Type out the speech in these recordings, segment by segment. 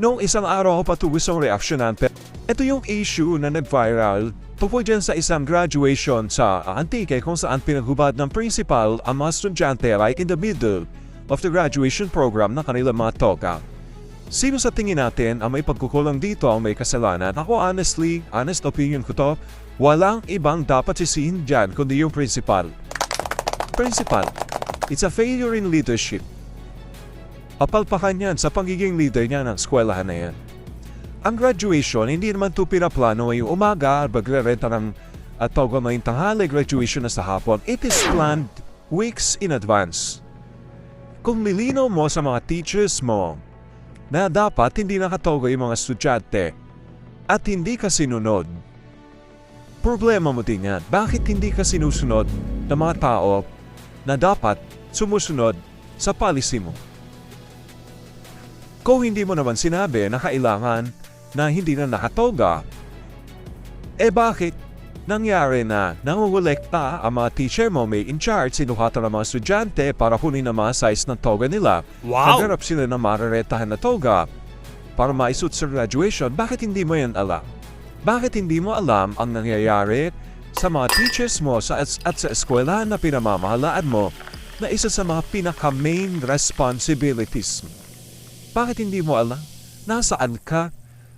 Noong isang araw ko pa ito gustong reaksyonan pero ito yung issue na nag-viral tungkol dyan sa isang graduation sa Antique kung saan pinaghubad ng principal ang mga estudyante right in the middle of the graduation program ng kanilang mga toga. Sino sa tingin natin ang may pagkukulang dito ang may kasalanan? Ako honestly, honest opinion ko to, walang ibang dapat sisihin dyan kundi yung principal. Principal, it's a failure in leadership. Apalpakan yan sa pagiging leader niya ng eskwelahan na yan. Ang graduation, hindi naman ito pinaplano ngayong umaga, magre-renta ng at tawag ngayong tanghali graduation na sa hapon. It is planned weeks in advance. Kung nilinaw mo sa mga teachers mo na dapat hindi nakatoga yung mga estudyante at hindi ka sinunod, problema mo din yan. Bakit hindi ka sinusunod ng mga tao na dapat sumusunod sa policy mo? Kung hindi mo naman sinabi na kailangan na hindi na nakatoga, eh bakit nangyari na nangungulekta ang mga teacher mo may in charge sinuhatan ng mga estudyante para kunin ang mga size ng toga nila. Wow! Nagharap sila ng mararetahan na toga para maisut sa graduation. Bakit hindi mo yan alam? Bakit hindi mo alam ang nangyayari sa mga teachers mo sa, at sa eskwelahan na pinamamahalaan mo na isa sa mga pinaka-main responsibilities mo? Bakit hindi mo alam? Nasaan ka?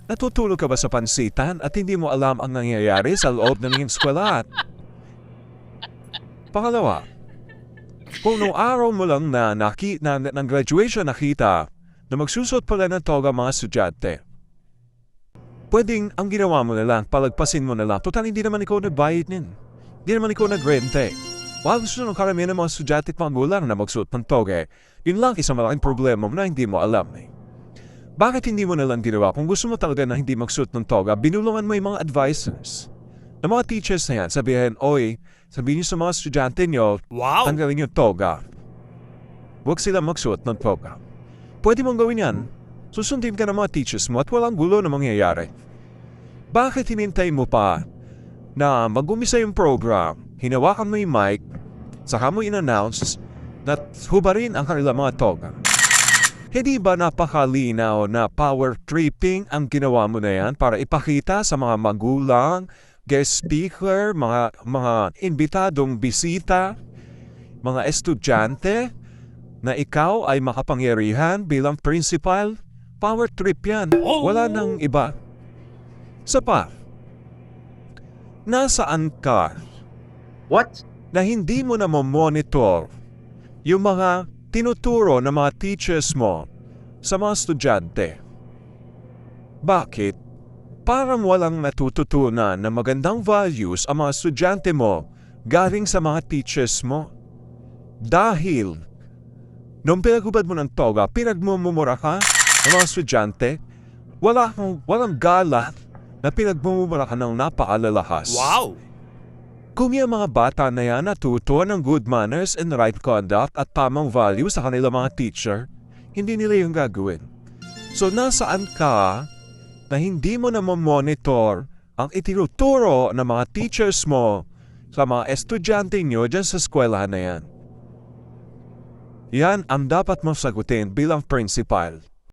Natutulog ka ba sa pansitan at hindi mo alam ang nangyayari sa loob ng eskwelahan? Pangalawa, kung noong araw mo lang na, naki, na, na ng graduation nakita na magsusot pala ng toga mga estudyante, pwedeng ang ginawa mo na lang, palagpasin mo na lang, total hindi naman ikaw nagbayad nin. Hindi naman ikaw nagrente. While gusto ng karamihan ng mga estudyante at magulang na magsuot ng toge, yun lang isang malaking problema na hindi mo alam eh. Bakit hindi mo na lang ginawa kung gusto mo talaga na hindi magsuot ng toga, binulungan mo yung mga advisors. Ng mga teachers na yan, sabihin, Oy, sabihin niyo sa mga estudyante niyo, Wow! tanggalin yung toga. Huwag sila magsuot ng toga. Pwede mong gawin yan. Susundin ka ng mga teachers mo at walang gulo na mangyayari. Bakit hinintay mo pa na mag-umisa yung program, hinawakan mo yung mic, saka mo in-announce na hubarin ang kanilang mga toga? Hindi ba napakalinaw na power tripping ang ginawa mo na yan para ipakita sa mga magulang, guest speaker, mga, mga imbitadong bisita, mga estudyante, na ikaw ay makapangyarihan bilang principal? Power trip yan. Wala nang iba. Sa pa, nasaan ka What? Na hindi mo na monitor yung mga tinuturo ng mga teachers mo sa mga estudyante. Bakit? Parang walang natututunan na magandang values ang mga estudyante mo galing sa mga teachers mo. Dahil, nung pinagubad mo ng toga, pinagmumura ka ng mga estudyante, wala kang, walang galat na pinagmumura ka ng napaalalahas. Wow! Kung yung mga bata na yan natuto ng good manners and right conduct at tamang value sa kanilang mga teacher, hindi nila yung gagawin. So nasaan ka na hindi mo na monitor ang itinuturo ng mga teachers mo sa mga estudyante nyo dyan sa eskwelahan na yan? Yan ang dapat mong sagutin bilang principal.